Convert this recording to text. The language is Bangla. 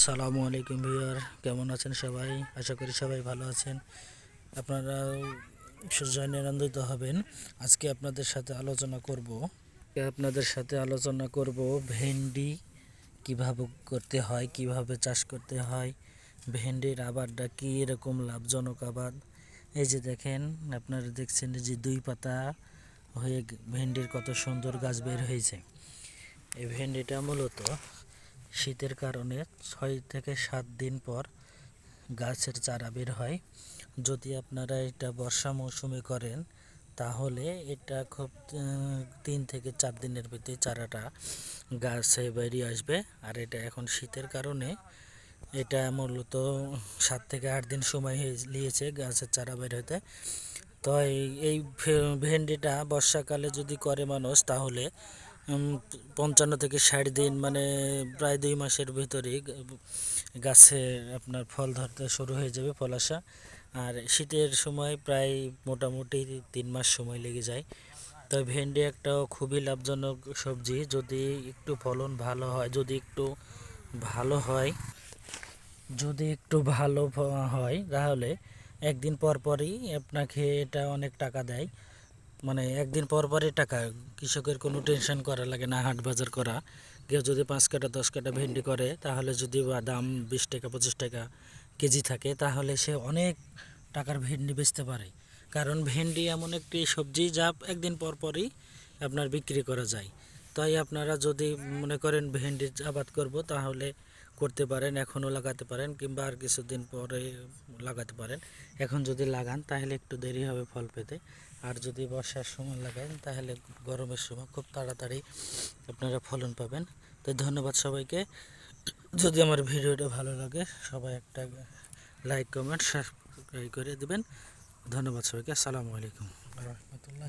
সালামু আলাইকুম ভিউয়ার, কেমন আছেন সবাই? আশা করি সবাই ভালো আছেন। আপনারা আনন্দিত হবেন। আজকে আপনাদের সাথে আলোচনা করব। আপনাদের সাথে আলোচনা করব ভেন্ডি কীভাবে করতে হয়, কীভাবে চাষ করতে হয়, ভেন্ডির আবাদটা কী, এরকম লাভজনক আবাদ। এই যে দেখেন, আপনারা দেখছেন যে দুই পাতা হয়ে ভেন্ডির কত সুন্দর গাছ বের হয়েছে। এই ভেন্ডিটা মূলত শীতের কারণে ছয় থেকে সাত দিন পর গাছের চারা বের হয়। যদি আপনারা এটা বর্ষা মৌসুমে করেন, তাহলে এটা খুব তিন থেকে চার দিনের ভিতরে চারাটা গাছে বেরিয়ে আসবে। আর এটা এখন শীতের কারণে এটা মূলত সাত থেকে আট দিন সময় হয়ে নিয়েছে গাছের চারা বের হতে। তো এই- ভেন্ডিটা বর্ষাকালে যদি করে মানুষ, তাহলে পঞ্চান্ন থেকে ষাট দিন মানে প্রায় দুই মাসের ভিতরেই গাছে আপনার ফল ধরতে শুরু হয়ে যাবে ফল আসা আর শীতের সময় প্রায় মোটামুটি তিন মাস সময় লেগে যায়। তো ভেন্ডি একটা খুবই লাভজনক সবজি। যদি একটু ফলন ভালো হয়, যদি একটু ভালো হয়, যদি একটু ভালো হয়, তাহলে একদিন পর পরই আপনাকে এটা অনেক টাকা দেয়। মানে একদিন পর পরই টাকা, কৃষকের কোনো টেনশন করা লাগে না, হাট বাজার করা। কেউ যদি পাঁচ কাটা, দশ কাটা ভেন্ডি করে, তাহলে যদি দাম বিশ টাকা, পঁচিশ টাকা কেজি থাকে, তাহলে সে অনেক টাকার ভেন্ডি বেচতে পারে। কারণ ভেন্ডি এমন একটি সবজি যা একদিন পর পরই আপনার বিক্রি করা যায়। তাই আপনারা যদি মনে করেন ভেন্ডির আবাদ করব, তাহলে করতে পারেন, এখনও লাগাতে পারেন কিংবা আর কিছুদিন পরে লাগাতে পারেন। এখন যদি লাগান তাহলে একটু দেরি হবে ফল পেতে। আর যদি বর্ষার সময় লাগান তাহলে গরমের সময় খুব তাড়াতাড়ি আপনারা ফলন পাবেন। তো ধন্যবাদ সবাইকে। যদি আমার ভিডিওটা ভালো লাগে সবাই একটা লাইক, কমেন্ট, সাবস্ক্রাইব করে দেবেন। ধন্যবাদ সবাইকে। আসসালামু আলাইকুম। রহমতুল্লাহ